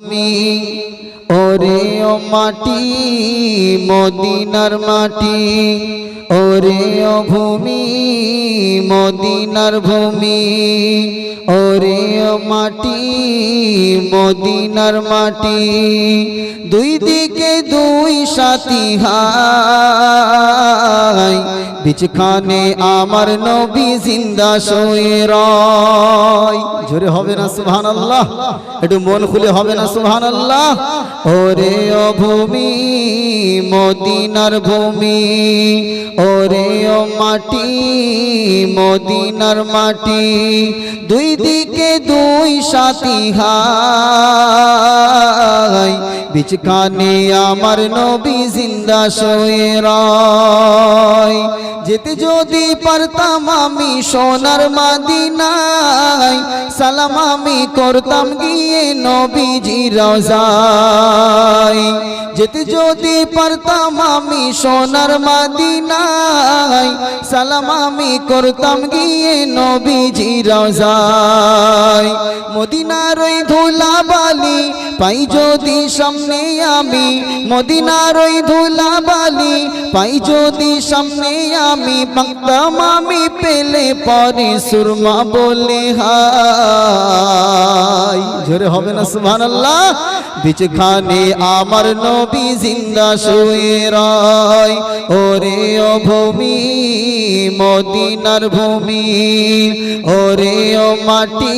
তুমি ওরে ও মাটি, মদিনার মাটি। ওরে ও ভূমি, মদিনার ভূমি। ওরে ও মাটি, মদিনার মাটি। দুই দিকে দুই সাথী হাই বিচখানে আমার নবী জিন্দা শুয়ে রয়। জোরে হবে না সুবহানাল্লাহ, একটু মন খুলে হবে না সুবহানাল্লাহ। ওরে ও ভূমি মদিনার ভূমি। ওরে ও মাটি, মদিনার মাটি। দুই দিকে দুই সাথী হাই। বিচখানে আমার নবী জিন্দা শুয়ে রয়। যেতে যদি পারতাম আমি সোনার মাদিনায়, সালাম আমি করতাম গিয়ে নবীজি রোজায় যেতে যদি পারতাম আমি সোনার মাদিনায়, সালাম আমি করতাম গিয়ে নবীজি রোজায় মদিনার ওই ধুলা বালি পাই যদি সামনে আমি, মদিনার ওই ধুলা বালি পাই যদি সামনে আমি, পাকতাম আমি পেলে পরে সুরমা বলে হাই। জোরে হবে না, সুবহানাল্লাহ। বিচখানে আমার নবী, জিন্দা শুয়ে রয়। ওরে ও ভূমি, মদিনার ভূমি। ওরে ও মাটি,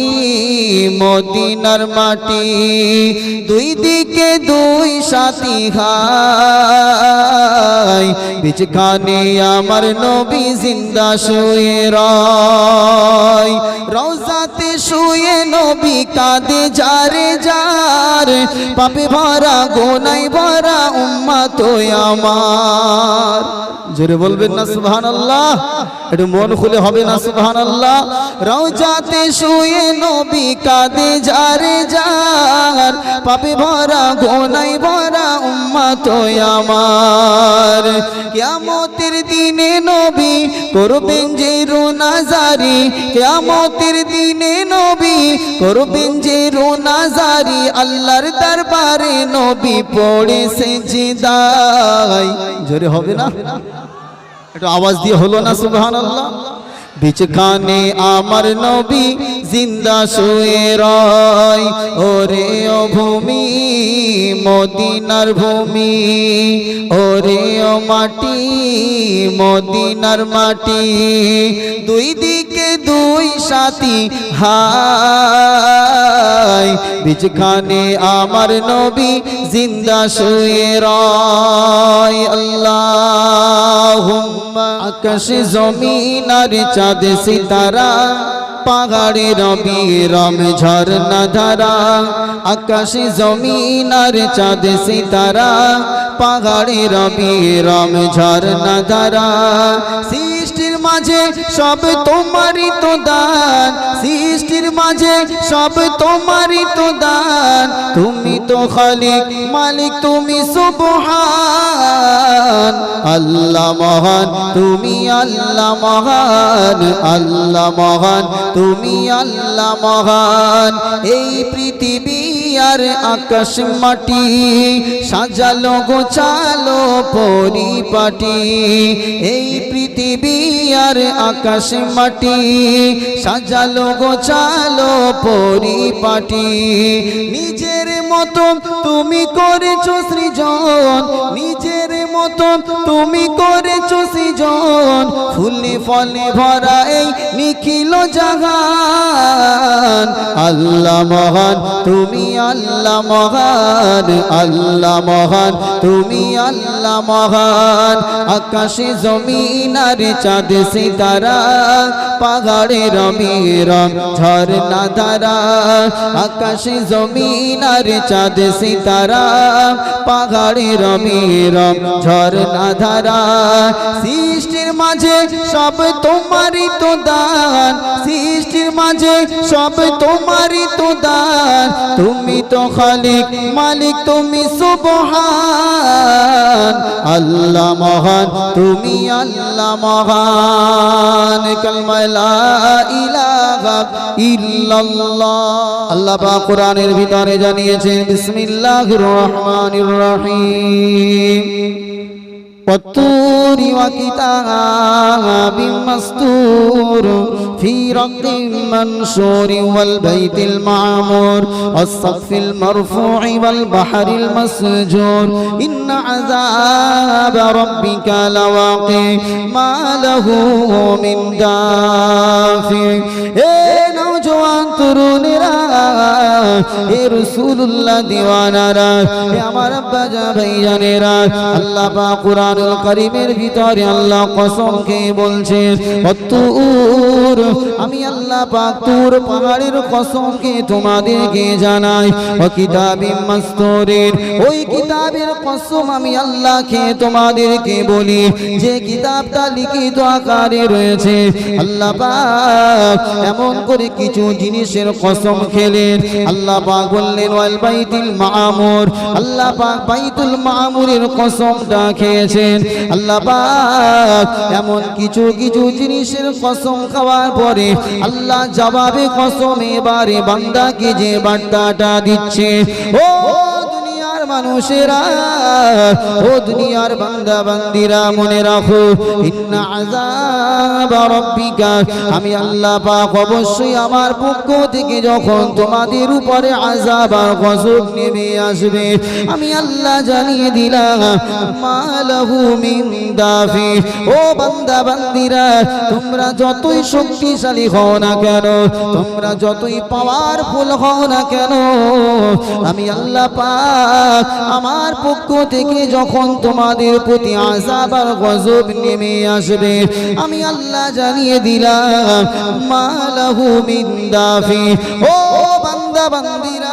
মদিনার মাটি। দুই দিকে দুই সাথী হাই বিচখানে আমার নবী, জিন্দা শুয়ে রয়। রওজাতে শুয়ে নবী কাঁদে যারে যার। পাপে ভরা গোনাই ভরা উম্মা তো আমার। জোরে বলবেন না, সুবহানাল্লাহ? একটু মন খুলে হবে না, সুবহানাল্লাহ? রওজাতে শুয়ে নবী কাঁদে যারে যার। পাপে ভরা গোনাই ভরা উম্মা তো আমার। কিয়ামতের দিনে নবী করবেন যে রোনাজারি কিয়ামতের দিনে নবী করবেন যে রোনাজারি আল্লাহর দরবারে নবী পড়ে সেজদায়। জোরে হবে না? একটু আওয়াজ দিয়ে হলো না, সুবহানাল্লাহ? বিচখানে আমার নবী জিন্দা শুয়ে রয়। ওরে ও ভূমি, মদিনার ভূমি। ওরে ও মাটি, মদিনার মাটি। দুই দিকে সাথী হাই বিচখানে আমার নবী জিন্দা শুয়ে রয়। আল্লাহ আকাশ জমিন আর চাঁদ সিতারা, পাহাড়ে রবি রম ঝর্ণা ধারা। আকাশ জমিন আর চাঁদ সিতারা, পাহাড়ে রবি রম ঝর্ণা ধারা। মাঝে সব তোমারই তো দান। সৃষ্টির মাঝে সব তোমারই তো দান। তুমি তো খালিক, মালিক, তুমি সুবহান। আল্লাহ মহান, তুমি আল্লাহ মহান। আল্লাহ মহান, তুমি আল্লাহ মহান। এই পৃথিবী আর আকাশ মাটি, সাজালো গোছালো পরিপাটি। এই পৃথিবী আর আকাশ মাটি, সাজালো গোছালো পরিপাটি। নিজের মতো তুমি করেছ সৃজন, নিজের মতো তুমি করেছ সৃজন। ফুলে ফলে ভরা এই নিখিল জাগান। আল্লাহ মহান, তুমি আল্লাহ মহান। আল্লাহ মহান, তুমি আল্লাহ মহান। আকাশে জমিন আর চাঁদ সিতারা, পাহাড়ে রবিরম ঝর্ণা ধারা। আকাশে জমিন আর চাঁদ সিতারা, পাহাড়ে রবিরম ঝর্ণা ধারা, সৃষ্টির মাঝে সব তোমারই তো দান, সৃষ্টির মাঝে সব তোমারই তো দান। তুমি তো খালিক মালিক, তুমি সুবহান। আল্লাহ মহান, তুমি আল্লাহ মহান। কালমা লা ইলাহা ইল্লাল্লাহ। আল্লাহ পাক কোরআনের ভিতরে জানিয়েছেন, বিসমিল্লাহির রহমানির রহিম। والطور وكتاب مستور في رق منشور والبيت المعمور والصف المرفوع والبحر المسجور إن عذاب ربك لواقع ما له من دافع. إيه نوجوان ترونرا খেয়ে আমি আল্লাহ তোমাদেরকে জানাই, ও মাস্তুরের ওই কিতাবের কসম আমি আল্লাহকে তোমাদেরকে বলি, যে কিতাবটা লিখিত আকারে রয়েছে, আল্লাহ এমন করে কিছু জিনিসের কসম খেলেন আল্লাহ পাক বললেন, ওয়াল বাইতুল মামুর। আল্লাহ পাক বাইতুল মামুরের কসমটা খেয়েছেন। আল্লাহ পাক এমন কিছু কিছু জিনিসের কসম খাওয়ার পরে আল্লাহ জবাবে কসম এবারে বান্দাকে যে বার্তাটা দিচ্ছে, ও মানুষেরা, ও দুনিয়ার বান্দা বান্দিরা মনে রাখো আমি আল্লাহ পাক অবশ্যই আমার পক্ষ থেকে যখন তোমাদের উপরে আযাব আর গজব নেমে আসবে, আমি আল্লাহ জানিয়ে দিলাম ও বান্দা বান্দিরা তোমরা যতই শক্তিশালী হও না কেন, তোমরা যতই পাওয়ারফুল হও না কেন, আমি আল্লাহ পাক আমার পক্ষ থেকে যখন তোমাদের প্রতি আযাব আর গজব নেমে আসবে, আমি আল্লাহ জানিয়ে দিলাম মালাহু মিন ও বান্দা, বান্দিরা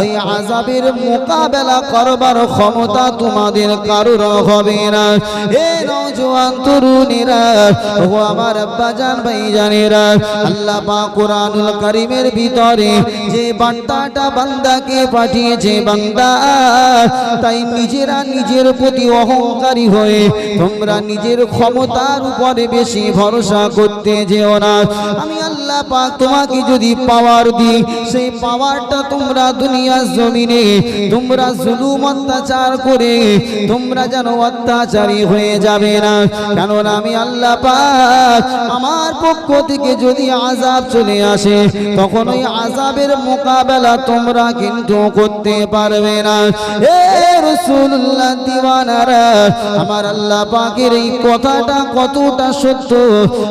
ওই আযাবের মোকাবেলা করবার ক্ষমতা তোমাদের কারোর হবে না। এ নওজোয়ান তরুণীরা, ও আমার আব্বাজান ভাইজানেরা, আল্লাহ পাক কোরআনুল কারীমের ভিতরে যে বার্তাটা বান্দাকে পাঠিয়েছে বান্দা, তাই নিজেরা নিজের প্রতি অহংকারী হয়ে তোমরা নিজের ক্ষমতার উপরে বেশি ভরসা করতে যেও না। আমি আল্লাহ পাক তোমাকে যদি পাওয়ার দিই, সেই পাওয়ারটা তোমরা দুনিয়ার জমিনে, তোমরা জুলুম অত্যাচার করে, তোমরা যেন অত্যাচারী হয়ে যাবে না। কারণ আমি আল্লাহ পাক আমার পক্ষ থেকে যদি আজাব চলে আসে, তখন ওই আজাবের মোকাবেলা তোমরা কিন্তু করতে পারবে না। এ রাসূলুল্লাহ দিওয়ানারা, আমার আল্লাহ পাকের এই কথাটা কতটা সত্য?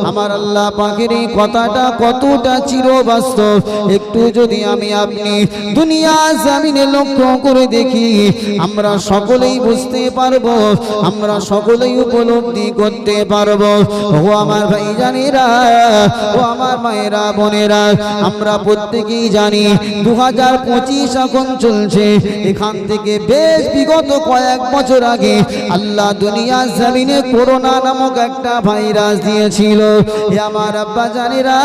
আমার আল্লাহ পাকের এই কথাটা কতটা চিরবাস্তব? একটু যদি আমি আপনি দুনিয়া জামিনে লক্ষ্য করে দেখি আমরা সকলেই বুঝতে পারব, আমরা সকলেই উপলব্ধি করতে পারব। ও আমার ভাই জানেরা, ও আমার মায়েরা, বোনেরা, আমরা প্রত্যেকেই জানি দু হাজার পঁচিশ এখন চলছে। এখান থেকে বেশ বিগত কয়েক বছর আগে আল্লাহ দুনিয়া জামিনে করোনা নামক একটা ভাইরাস দিয়েছিল। আমার আব্বা জানেরা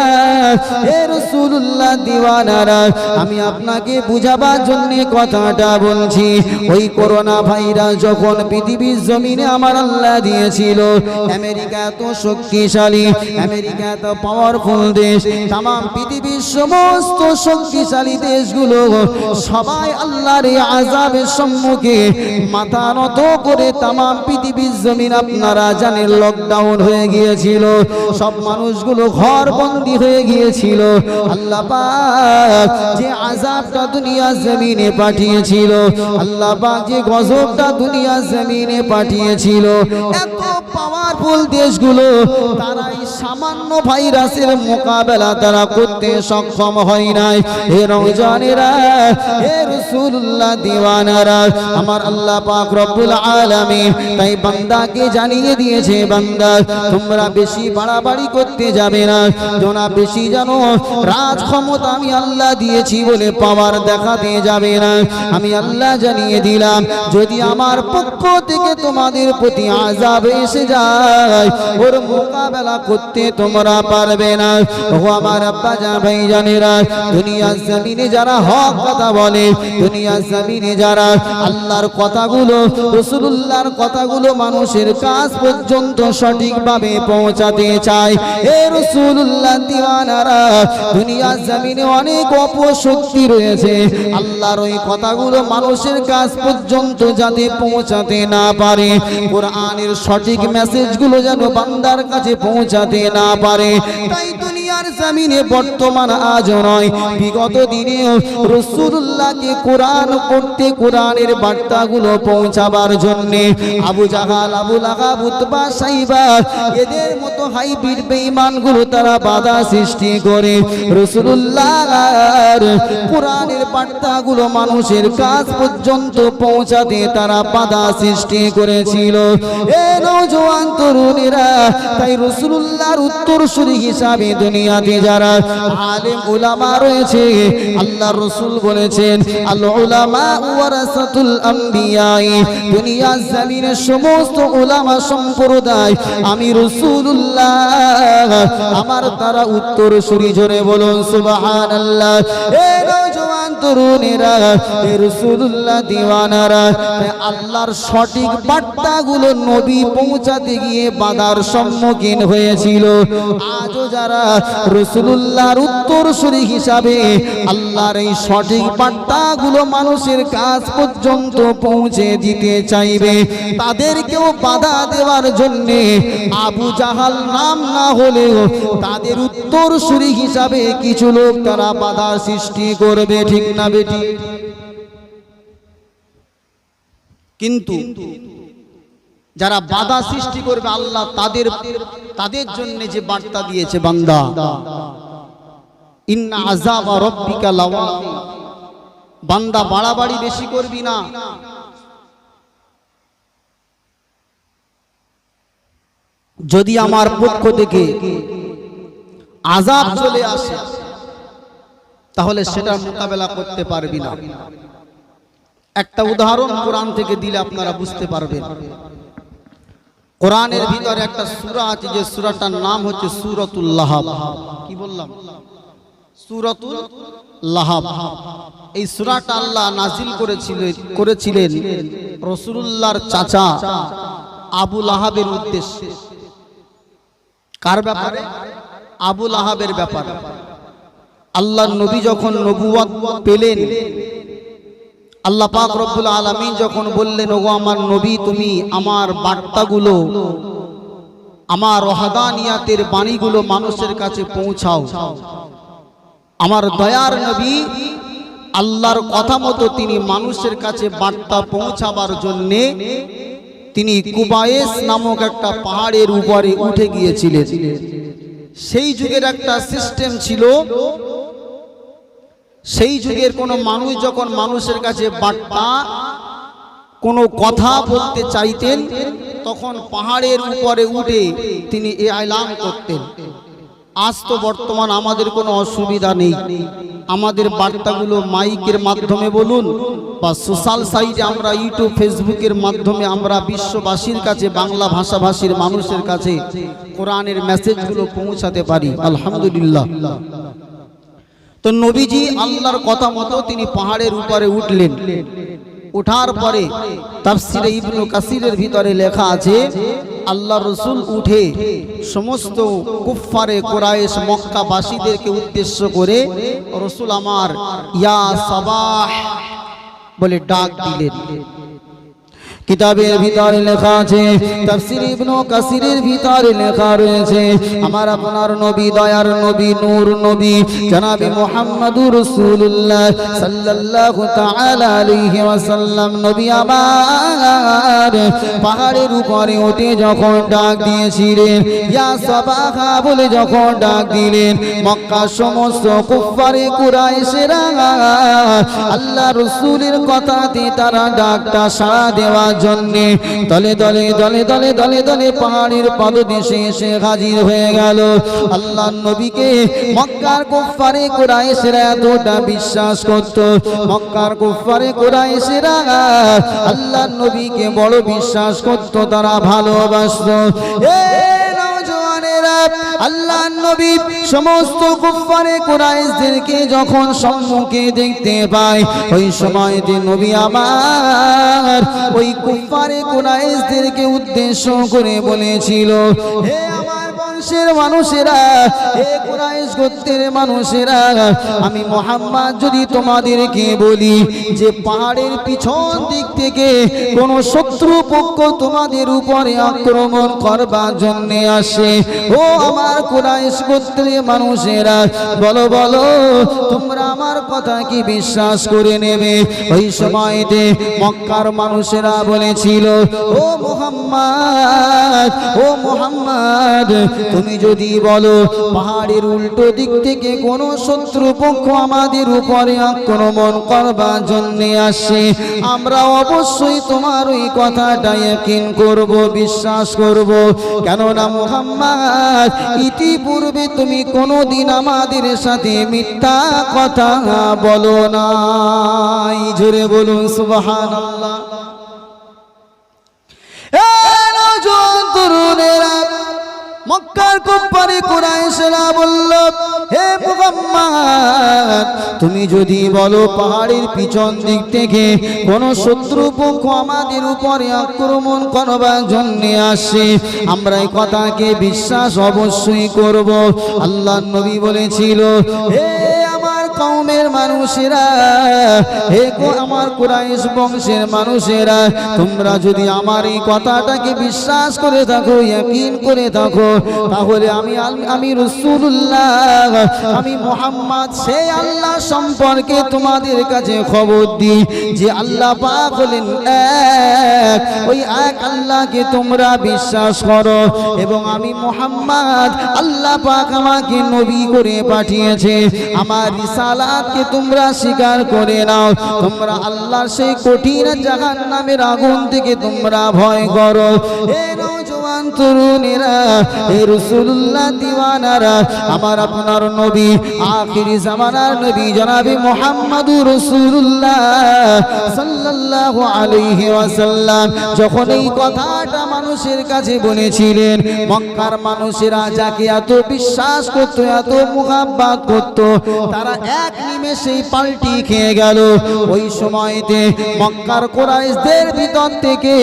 এ রসুল্লাহ দিওয়ানারা, আমি আপনাকে বুঝাবার জন্য কথাটা বলছি। ওই করোনা ভাইরাস যখন পৃথিবীর জমিনে আমার আল্লাহ দিয়েছিল, আমেরিকা এত শক্তিশালী, আমেরিকা এত পাওয়ারফুল দেশ তাম পৃথিবীর সমস্ত শক্তিশালী দেশগুলো সবাই আল্লাহর আজাবের সম্মুখে মাথা নত করে তাম পৃথিবীর জমিন আপনারা জানেন লকডাউন হয়ে গিয়েছিল, সব মানুষগুলো ঘর বন্দি হয়ে গিয়েছিল। আল্লাহ যে আজাবটা দুনিয়া জমিনে পাঠিয়েছিল। আল্লাহ পাক যে গজবটা দুনিয়া জমিনে পাঠিয়েছিল। এত পাওয়ারফুল দেশগুলো তারা এই সামান্য ভাইরাসের মোকাবেলা তারা করতে সক্ষম হয় নাই। হে রমজানেরা, হে রসুল্লাহ দিওয়ানারা, আমার আল্লাহ পাক রব্বুল আলামিন তাই বান্দাকে জানিয়ে দিয়েছে, বান্দা, তোমরা বেশি বাড়াবাড়ি করতে যাবে না। জোনা বেশি জানো রাজ ক্ষমতা আমি আল্লাহ দিয়েছি বলে পাওয়ার দেখা দিয়ে যাবে না। আমি আল্লাহ জানিয়ে দিলাম, যদি আমার পক্ষ থেকে তোমাদের প্রতি আজাব এসে যায়, ওর মোকাবেলা করতে তোমরা পারবে না। ও আমার আব্বা যা ভাই জানেরা, দুনিয়ার জমিনে যারা হক কথা বলে, দুনিয়ার জমিনে যারা আল্লাহর কথাগুলো, রসুলুল্লাহর কথাগুলো মানুষের কাজ পর্যন্ত সঠিকভাবে পৌঁছাতে চায়। এ রসুলুল্লাহ দিওয়ানারা, দুনিয়ার জমিনে অনেক অপশক্তি রয়েছে। আল্লাহর ওই কথাগুলো মানুষের কাছ পর্যন্ত যাতে পৌঁছাতে না পারে, কোরআনের সঠিক মেসেজগুলো যেন বান্দার কাছে পৌঁছাতে না পারে। তাই দুনিয়ার জমিনে বর্তমান আজ নয়। বিগত দিনেও রসুল্লাহকে কোরআন করতে কোরআনের বার্তাগুলো পৌঁছাবার জন্যে আবু জাহাল, আবু লাগা বুতবা সাইবা এদের মতো হাইব্রিড বেঈমানগুলো তারা বাধা সৃষ্টি করে। রসুল্লাহ কোরআনের বার্তাগুলো মানুষের কাজ পর্যন্ত পৌঁছাতে তারা বাধা সৃষ্টি করেছিল। এ নৌজওয়ান তরুণীরা, তাই রসুল্লাহর উত্তরসূরি হিসাবে দুনিয়াতে যারা আলেম উলামা রয়েছে, আল্লাহ রসুল বলেছেন সমস্ত সম্প্রদায়, আমি আমার তারা উত্তরসূরি জোরে বলুন তরুণেরা দিওয়ানারা আল্লাহর সঠিক বার্তাগুলো নবী পৌঁছাতে গিয়ে বাধার সম্মুখীন হয়েছিল। আজও যারা রসুল্লাহর উত্তরসূরি হিসাবে আল্লাহর এই সঠিক বার্তাগুলো মানুষের কাজ পর্যন্ত পৌঁছে দিতে চাইবে। তাদেরকেও বাধা দেওয়ার জন্যে আবু জাহাল নাম না হলেও তাদের উত্তর উত্তরসূরি হিসাবে কিছু লোক তারা বাধা সৃষ্টি করবে, ঠিক না বেটি? কিন্তু যারা বাধা সৃষ্টি করবে আল্লাহ তাদের তাদের জন্য যে বার্তা দিয়েছে বান্দা। ইন্না আযাবা রাব্বিকা লাওয়াকি বান্দা বাড়াবাড়ি বেশি করবি না। যদি আমার পক্ষ থেকে আজাব চলে আসে, তাহলে সেটার মোকাবেলা করতে পারবি না। একটা উদাহরণ কোরআন থেকে দিলে আপনারা বুঝতে পারবেন। কোরআনের ভিতরে একটা সূরা আছে, যে সূরাটার নাম হচ্ছে সূরাতুল লাহাব। কি বললাম? সূরাতুল লাহাব। এই সূরাটা আল্লাহ নাজিল করেছিলেন করেছিলেন রাসূলুল্লাহর চাচা আবু লাহাবের উদ্দেশ্যে। কার ব্যাপারে? আবু লাহাবের ব্যাপারে। আল্লাহ নবী যখন নবুয়াত পেলেন আল্লাহ পাক রব্বুল আলামিন যখন বললেন, ওগো আমার নবী, তুমি আমার বার্তাগুলো, আমার রহাদানিয়াতের বাণীগুলো মানুষের কাছে পৌঁছাও। আমার দয়ার নবী, আল্লাহর কথা মতো তিনি মানুষের কাছে বার্তা পৌঁছাবার জন্যে তিনি কুবায়েস নামক একটা পাহাড়ের উপরে উঠে গিয়েছিলেন। সেই যুগের একটা সিস্টেম ছিল সেই যুগের কোনো মানুষ যখন মানুষের কাছে বার্তা, কোনো কথা বলতে চাইতেন, তখন পাহাড়ের উপরে উঠে তিনি এ আইলাম করতেন। আজ তো বর্তমান আমাদের কোনো অসুবিধা নেই। আমাদের বার্তাগুলো মাইকের মাধ্যমে বলুন বা সোশ্যাল সাইটে আমরা ইউটিউব, ফেসবুকের মাধ্যমে আমরা বিশ্ববাসীর কাছে, বাংলা ভাষাভাষীর মানুষের কাছে কোরআনের মেসেজগুলো পৌঁছাতে পারি। আলহামদুলিল্লাহ। তো নবীজি আল্লাহর কথা মতো তিনি পাহাড়ের উপরে উঠলেন। ওঠার পরে তার তাফসিরে ইবনু কাসিরের ভিতরে লেখা আছে আল্লাহ রসুল উঠে সমস্ত কুফফারে কোরাইশ মক্কাবাসীদেরকে উদ্দেশ্য করে রসুল আমার ইয়া সাবাহ বলে ডাক দিলেন। কিতাবের ভিতরে লেখা আছে, তাফসীর ইবনু কাসিরের ভিতরে লেখা রয়েছে, আমার আপনার নবী, দয়ার নবী, নূর নবী, জনাবে মুহাম্মদুর রাসূলুল্লাহ সাল্লাল্লাহু তাআলা আলাইহি ওয়াসাল্লাম। নবী আমার পাহাড়ের উপরে উঠে যখন ডাক দিয়েছিলেন, ইয়া সাবাহা বলে যখন ডাক দিলেন, মক্কা সমস্ত কুফারে কুরাইশেরা আল্লাহ রাসূলের কথাতে তারা ডাকটা সাড়া দেওয়া জন্যে দলে দলে দলে দলে দলে দলে পাহাড়ের পাদদেশে এসে হাজির হয়ে গেল। আল্লাহ নবীকে মক্কার কুফারে কুরাইশেরা এতটা বিশ্বাস করত। মক্কার কুফারে কুরাইশেরা আল্লাহ নবীকে বড় বিশ্বাস করত, তারা ভালোবাসত। আল্লাহ নবী সমস্ত কুফারে কুরাইশদেরকে যখন সম্মুখে দেখতে পায়, ওই সময় যে নবী আমার ওই কুফারে কুরাইশদেরকে উদ্দেশ্য করে বলেছিল, হে বংশের মানুষেরা, হে কুরাইশ গোত্রের মানুষেরা, আমি মোহাম্মদ যদি তোমাদেরকে বলি যে পাহাড়ের পিছন দিক থেকে কোন শত্রু পক্ষ তোমাদের উপরে আক্রমণ করবার জন্য আসে। ও আমার কুরাইশ গোত্রের মানুষেরা, বলো বলো, তোমরা আমার কথা কি বিশ্বাস করে নেবে? ওই সময়তে মক্কার মানুষেরা বলেছিল, ও মোহাম্মদ ও মোহাম্মদ তুমি যদি বলো, পাহাড়ের উল্টো দিক থেকে কোন শত্রু পক্ষ আমাদের উপরে আক্রমণ করবার জন্য আসে, আমরা অবশ্যই তোমার ওই কথাটা ইয়াকিন করব, বিশ্বাস করব। কেননা মোহাম্মদ, ইতিপূর্বে তুমি কোনোদিন আমাদের সাথে মিথ্যা কথা বলো না জোরে বলুন, সুবহানাল্লাহ। এ মক্কার কুপ্পারে কুরাইশরা বলল, হে মুহাম্মদ, তুমি যদি বলো পাহাড়ের পিছন দিক থেকে কোন শত্রু পক্ষ আমাদের উপরে আক্রমণ করবার জন্য আসে, আমরা এই কথাকে বিশ্বাস অবশ্যই করব। আল্লাহ নবী বলেছিল, হে কওমের মানুষেরা, হে গো আমার কুরাইশ বংশের মানুষেরা, তোমরা যদি আমার এই কথাটাকে বিশ্বাস করে থাকো, ইয়াকিন করে থাকো, তাহলে আমি আমি রসুল্লাহ আমি মোহাম্মদ সেই আল্লাহ সম্পর্কে তোমাদের কাছে খবর দিই যে আল্লাহ পাক হলেন এক। ওই এক আল্লাহকে তোমরা বিশ্বাস করো এবং আমি মোহাম্মদ, আল্লাহ পাক আমাকে নবী করে পাঠিয়েছে। আমার রিসালাতকে তোমরা স্বীকার করে নাও। তোমরা আল্লাহর সেই কঠিন জাহান নামের আগুন থেকে তোমরা ভয় করো। নওজওয়ান তরুণেরা হে রসুল্লাহ দিওয়ানারা, আমার আপনার নবী, আখিরি জামানার নবী জনাবি মোহাম্মদুর রসুল্লাহ সাল্লাল্লাহু আলাইহি ওয়াসাল্লাম। যখন এই কথাটা মানুষের কাছে বলেছিলেন, মক্কার মানুষেরা যাকে এত বিশ্বাস করতো, এত মুহাব্বাত করতো, তারা এক নিমেষেই পাল্টি খেয়ে গেল। ওই সময়তে মক্কার কোরাইশদের ভিতর থেকে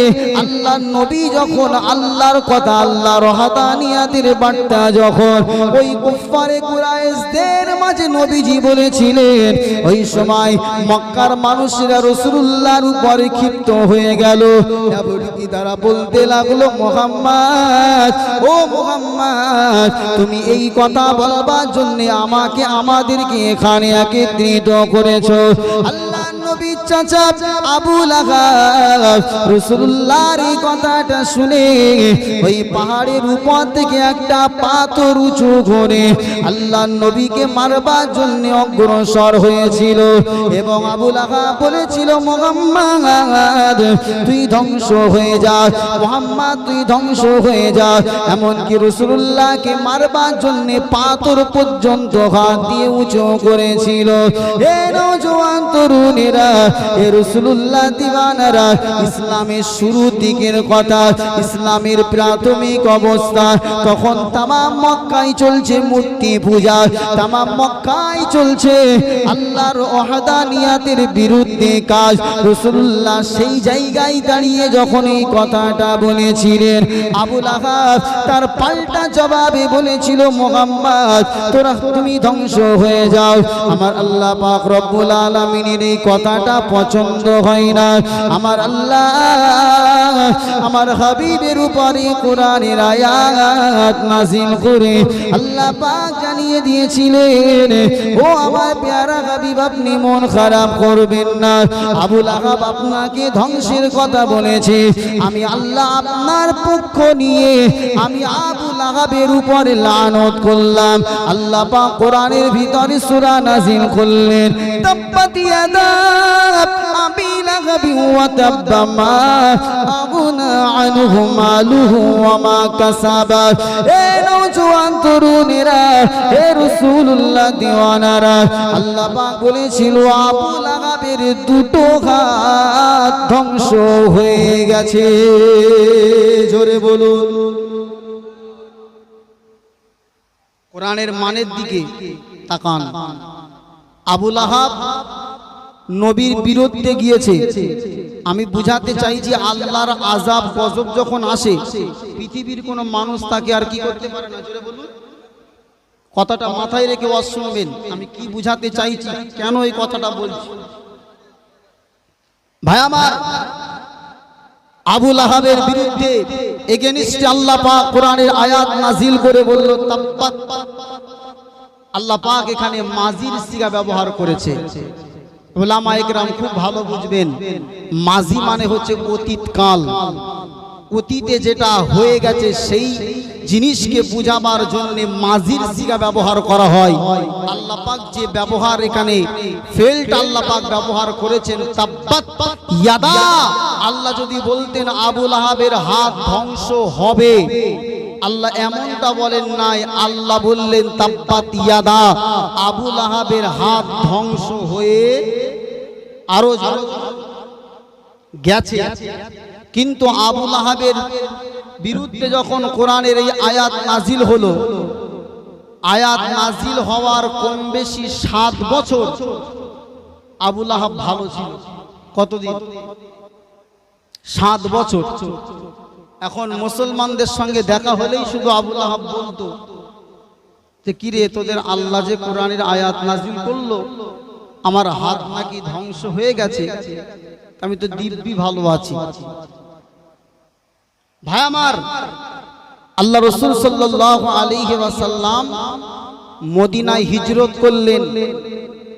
আল্লাহ নবী যখন আল্লাহর কথা আল্লাহর হাদানিয়াতের বার্তা যখন ওই কুফারে কুরাইশদের মাঝে নবীজি বলেছিলেন, ওই সময় মক্কার মানুষেরা রসুল্লাহর উপরে ক্ষিপ্ত হয়ে গেল। এমনকি তারা বলতে লাগল, মোহাম্মদ, ও মোহাম্মদ, তুমি এই কথা বলবার জন্য আমাকে আমাদেরকে এখানে একত্রিত করেছ। আল্লাহ নবীর চাচা আবু লাগাব, রসুল্লাহর এই কথাটা শুনে ওই পাহাড়ের উপর থেকে একটা পাথর উঁচু আল্লাহ নবীকে মারবার জন্য অগ্রসর হয়েছিল। এবং আবু লাগাব বলেছিল, মোহাম্মদ, তুই ধ্বংস হয়ে যা, মোহাম্মদ, তুই ধ্বংস হয়ে যা। এমনকি রসুল্লাহকে মারবার জন্য পাথর পর্যন্ত হাত দিয়ে উঁচু করেছিল। এ নজওয়ান তরুণেরা রসুল্লাহ দিওয়ানারা ইসলামের শুরু দিকের কথা, ইসলামের প্রাথমিক অবস্থা। তখন তামাম চলছে মূর্তি পূজা, তামাম চলছে আল্লাহর ওহাদানিয়াতের বিরুদ্ধে কাজ। রসুল্লাহ সেই জায়গায় দাঁড়িয়ে যখন এই কথাটা বলেছিলেন আবুল আহাব তার পাল্টা জবাবে বলেছিল, মোহাম্মদ, তোরা তুমি ধ্বংস হয়ে যাও। আমার আল্লাহ পাক রব্বুল আলামিনের এই কথাটা পছন্দ হয় না। আমার আল্লাহ আমার হাবিবের উপরে কোরআনের আয়াত নাজিল করে আল্লাহ পাক জানিয়ে দিয়েছিলেন, ও আমার পেয়ারা হাবিব, আপনি মন খারাপ করবেন না। আবুল আহাব আপনাকে ধ্বংসের কথা বলেছে। আমি আল্লাহ আপনার পক্ষ নিয়ে আমি আবুল আহাবের উপরে লানত করলাম। আল্লাহ পাক কোরআনের ভিতরে সূরা নাজিল করলেন। তাব্বাত ইয়াদা আবি লাহাবি وتب ما أغنى عنه ماله وما كسب এ নওজোয়ান তরুণেরা হে রাসূলুল্লাহ দিওয়ানারা আল্লাহ পাক বলেছিল আবু লাহাবের দুটো হাত ধ্বংস হয়ে গেছে জোরে বলুন কোরআনের মানের দিকে তাকান আবুল আহাব নবীর বিরুদ্ধে গিয়েছে। আমি বুঝাতে চাইছি আল্লাহর আজাব গজব যখন আসে, পৃথিবীর কোনো মানুষ তাকে আর কি করতে পারে না? জোরে বলুন। কথাটা মাথায় রেখে ওয়াজ শুনবেন। আমি কি বুঝাতে চাইছি, কেন এই কথাটা বলছি? ভাই আমার, আবুল আহাবের বিরুদ্ধে এগেনিস্টে আল্লাহ পাক কোরআনের আয়াত নাজিল করে বলল তাব্বাত আল্লাহ পাক এখানে মাজির সিগা ব্যবহার করেছে। ওলামা একরাম খুব ভালো বুঝবেন। মাজি মানে হচ্ছে অতীত কাল অতীতে যেটা হয়ে গেছে সেই জিনিসকে বুঝাবার জন্য মাজির সিগা ব্যবহার করা হয়। আল্লাহ পাক যে ব্যবহার এখানে ফেল্ট আল্লাহ পাক ব্যবহার করেছেন ইয়াদা। আল্লাহ যদি বলতেন আবুল আহাবের হাত ধ্বংস হবে। আল্লাহ এমনটা বলেন নাই, আল্লাহ বললেন তাব্বাত ইয়াদা। আবুল আহাবের হাত ধ্বংস হয়ে আরও গেছে। কিন্তু আবুল আহাবের বিরুদ্ধে যখন কোরআনের এই আয়াত নাজিল হলো, আয়াত নাজিল হওয়ার কম বেশি সাত বছর আবুল আহাব ভালো ছিল। কতদিন? সাত বছর। এখন মুসলমানদের সঙ্গে দেখা হলেই শুধু আবুল আহাব বলতো যে, কিরে, তোদের আল্লাহ যে কোরআনের আয়াত নাজিল করল আমার হাত নাকি ধ্বংস হয়ে গেছে। আমি তো দিব্যি ভালো আছি ভাই আমার, আল্লাহ রসুল ওয়াসাল্লাম মদিনায় হিজরত করলেন।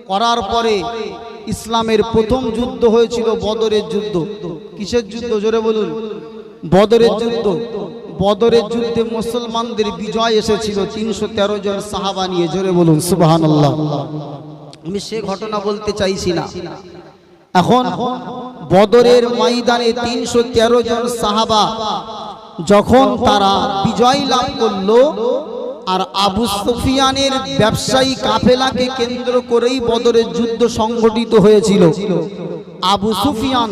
করার পরে ইসলামের প্রথম যুদ্ধ হয়েছিল বদরের যুদ্ধ। কিসের যুদ্ধ? জোরে বলুন। বদরের যুদ্ধ। বদরের যুদ্ধে মুসলমানদের বিজয় এসেছিল তিনশো তেরো জন সাহাবা নিয়ে। জোরে বলুন সুবাহান আমি সে ঘটনা বলতে চাইছি না। এখন বদরের ময়দানে তিনশো তেরো জন সাহাবা যখন তারা বিজয় লাভ করল আর আবু সুফিয়ানের ব্যবসায়ী কাফেলাকে কেন্দ্র করেই বদরের যুদ্ধ সংঘটিত হয়েছিল। আবু সুফিয়ান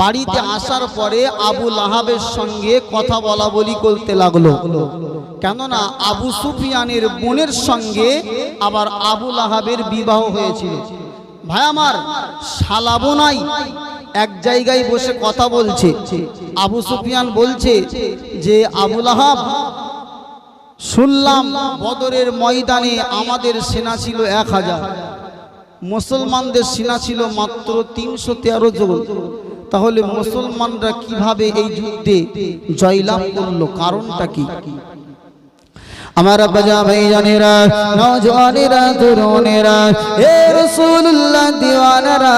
বাড়িতে আসার পরে আবু লাহাবের সঙ্গে কথা বলা বলি করতে লাগল। কেননা আবু সুফিয়ানের বোনের সঙ্গে আবার আবু লাহাবের বিবাহ হয়েছিল। ভাই আমার শালাবোনাই এক জায়গায় বসে কথা বলছে। আবু সুফিয়ান বলছে যে, আবু আহাব শুনলাম বদরের ময়দানে আমাদের সেনা ছিল এক হাজার। মুসলমানদের সেনা ছিল মাত্র তিনশো তেরো জন। তাহলে মুসলমানরা কীভাবে এই যুদ্ধে জয়লাভ করল? কারণটা কি? আমার বাজা ভাইজানেরা নওজওয়ানেরা তরুণেরা হে রাসূলুল্লাহ দিওয়ানারা,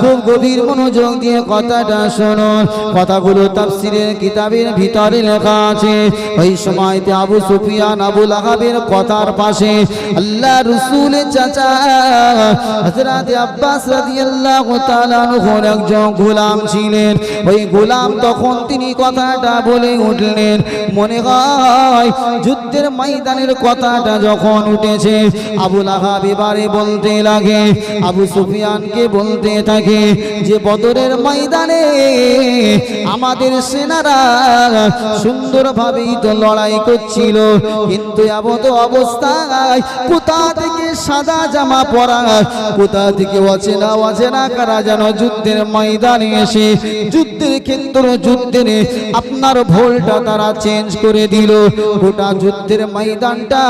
খুব গভীর মনোযোগ দিয়ে কথাটা শোনো। কথাগুলো তাফসীরের কিতাবের ভিতরে লেখা আছে। ওই সময়তে আবু সুফিয়ান, আবু লাহাবের কথার পাশে আল্লাহ রাসূলের চাচা, হযরত আব্বাস রাদিয়াল্লাহু তাআলা আনহুর একজন গোলাম ছিলেন। ওই গোলাম তখন তিনি কথাটা বলে উঠলেন, মনে হয় যুদ্ধের ময়দানের কথাটা যখন উঠেছে আবুল আহাব এবারে বলতে লাগে, আবু সুফিয়ানকে বলতে থাকে যে, বদরের ময়দানে আমাদের সেনারা সুন্দরভাবেই তো লড়াই করছিল, কিন্তু এমত অবস্থায় কোথা থেকে সাদা জামা পরা, কোথা থেকে অচেনা অচেনা কারা যেন যুদ্ধের ময়দানে এসে, যুদ্ধের ক্ষেত্র যুদ্ধের আপনার ভোলটা তারা চেঞ্জ করে দিল, গোটা যুদ্ধের ময়দানটা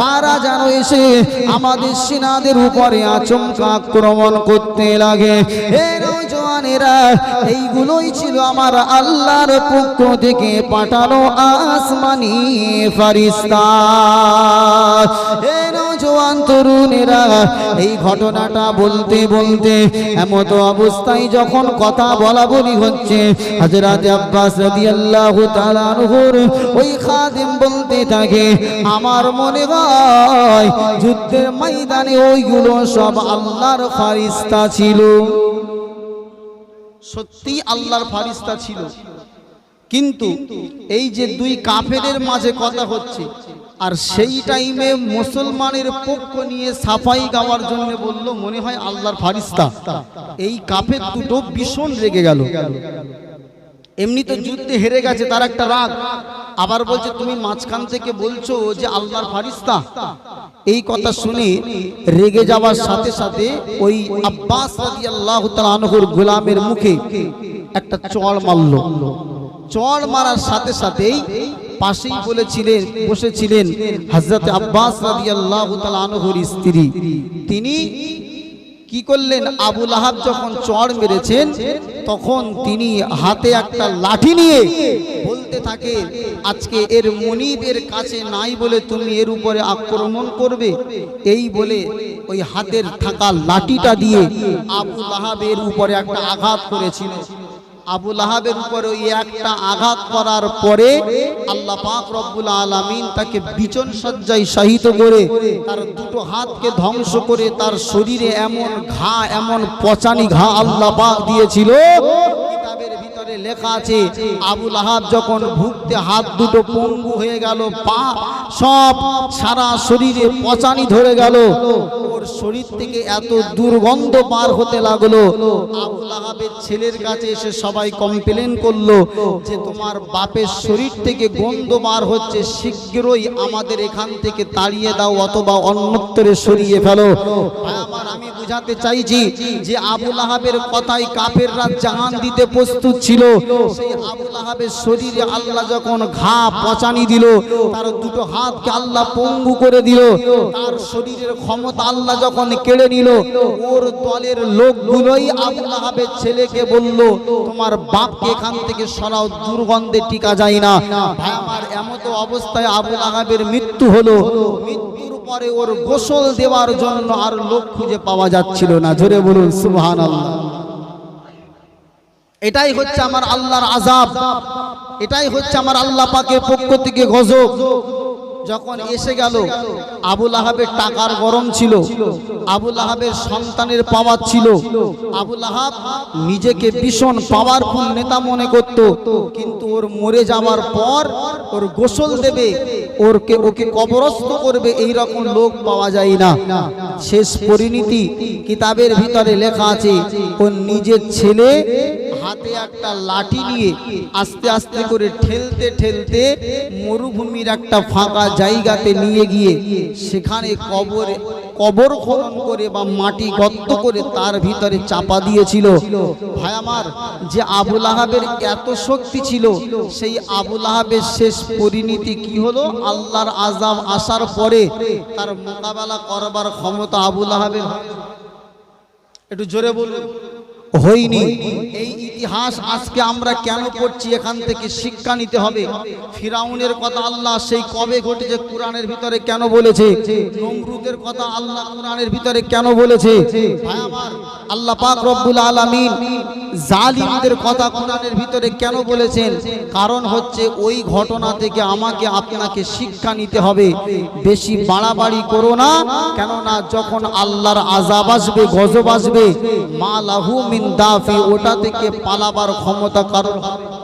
কারা যেন এসে আমাদের সেনাদের উপরে আচমকা আক্রমণ করতে লাগে। হে নৌজওয়ানেরা এইগুলোই ছিল আমার আল্লাহর পক্ষ থেকে পাঠানো আসমানি ফারিস্তা হে নৌজওয়ান তরুণেরা, এই ঘটনাটা বলতে বলতে এমত অবস্থায় যখন কথা বলা বলি হচ্ছে, হযরত আব্বাস রাদিয়াল্লাহু তাআলা আনহুর ওই খাদিম বলতে থাকে, আমার মনে হয় যুদ্ধের ময়দানে ওইগুলো সব আল্লাহর ফারিস্তা ছিল। সত্যি আল্লাহর ফারিস্তা ছিল। কিন্তু এই যে দুই কাফেরের মাঝে কথা হচ্ছে, আর সেই টাইমে মুসলমানের পক্ষ নিয়ে সাফাই গাওয়ার জন্য বলল, মনে হয় আল্লাহর ফারিস্তা। এই কাফের দুটো ভীষণ রেগে গেল। এমনি তো যুদ্ধে হেরে গেছে, তার একটা রাগ। আবার বলছে, তুমি মাঝখান থেকে বলছো যে আল্লাহর ফারিস্তা? এই কথা শুনে রেগে যাওয়ার সাথে সাথে ওই আব্বাস রাদিয়াল্লাহু তাআলা আনহুর গোলামের মুখে একটা চড় মারল। চড় মারার সাথে সাথেই পাশেই বলেছিলেন, বসেছিলেন হযরত আব্বাস রাদিয়াল্লাহু তাআলা আনহুর স্ত্রী। তিনি কি করলেন? আবু আহাব যখন চড় মেরেছেন, তখন তিনি হাতে একটা লাঠি নিয়ে বলতে থাকে, আজকে এর মনিবের কাছে নাই বলে তুমি এর উপরে আক্রমণ করবে? এই বলে ওই হাতের থাকা লাঠিটা দিয়ে আবু আহাবের উপরে একটা আঘাত করেছিল। আবুল আহাবের উপরে ওই একটা আঘাত করার পরে আল্লাহ পাক রব্বুল আলামিন তাকে বিচন সজ্জায় শাহিত করে, তার দুটো হাতকে ধ্বংস করে, তার শরীরে এমন ঘা, এমন পচানি ঘা আল্লাহ পাক দিয়েছিল। ভিতরে লেখা আছে আবুল আহাব যখন ভুগতে হাত দুটো পঙ্গু হয়ে গেল, পা সব সারা শরীরে পচানি ধরে গেল ওর শরীর থেকে এত দুর্গন্ধ পার হতে লাগল। আহাবের ছেলের কাছে এসে সবাই কমপ্লেন করল যে তোমার বাপের শরীর থেকে গন্ধ বার হচ্ছে, শীঘ্রই আমাদের এখান থেকে তাড়িয়ে দাও অথবা অন্যত্তরে সরিয়ে ফেলো। আমার আমি বুঝাতে চাইছি যে আবুল আহাবের কথাই কাফেররা জাহান দিতে প্রস্তুত ছিল। সেই আবুল আহাবের শরীরে আল্লাহ যখন ঘা পচানি দিল, তার দুটো হাতকে আল্লাহ পঙ্গু করে দিল। তার শরীরের ক্ষমতা আল্লাহ যখন কেড়ে নিল, ওর দলের লোকগুলোই আবুল আহাবের ছেলেকে বলল, তোমার বাপকে এখান থেকে সরাও, দুর্গন্ধে টিকা যায় না। ভাই, আমার এমত অবস্থায় আবুল আহাবের মৃত্যু হলো। পরে ওর গোসল দেওয়ার জন্য আর লোক খুঁজে পাওয়া যাচ্ছিল না। জোরে বলুন সুহান এটাই হচ্ছে আমার আল্লাহর আজাব এটাই হচ্ছে আমার আল্লাহ পাকের পক্ষ থেকে গজব। যখন এসে গেল, আবুল আহাবের টাকার গরম ছিল, আবুল আহাবের সন্তানের পাওয়ার ছিল। আবুল আহাব নিজেকে ভীষণ পাওয়ারফুল নেতা মনে করত, কিন্তু ওর মরে যাওয়ার পর ওর গোসল দেবে, ওরকে, ওকে কবরস্থ করবে এই রকম লোক পাওয়া যায় না। শেষ পরিণতি কিতাবের ভিতরে লেখা আছে, ওর নিজের ছেলে হাতে একটা লাঠি নিয়ে আস্তে আস্তে করে ঠেলতে ঠেলতে মরুভূমির একটা ফাঁকা জায়গাতে নিয়ে গিয়ে সেখানে কবরে, কবর খনন করে বা মাটি গর্ত করে তার ভিতরে চাপা দিয়েছিল। ভাই আমার, যে আবুল আহাবের এত শক্তি ছিল, সেই আবুল আহাবের শেষ পরিণতি কি হলো? আল্লাহর আজাব আসার পরে তার মোকাবেলা করবার ক্ষমতা আবুল আহাবের। একটু জোরে বলুন। হয়নি। এই ইতিহাস আজকে আমরা কেন পড়ছি? এখান থেকে শিক্ষা নিতে হবে। ফিরাউনের কথা আল্লাহ সেই কবে ঘটেছে? কোরআনের ভিতরে কেন বলেছে? নমরুদের কথা আল্লাহ কোরআনের ভিতরে কেন বলেছে? আল্লাহ পাক রব্বুল আলামিন জালিমদের কথা কোরআনের ভিতরে কেন বলেছেন? কারণ হচ্ছে ওই ঘটনা থেকে আমাকে, আপনাকে শিক্ষা নিতে হবে। বেশি বাড়াবাড়ি করো না। কেননা যখন আল্লাহর আজাব আসবে, গজব আসবে, মা লাহু দাফি ওটা থেকে পালাবার ক্ষমতা কারণ হবে।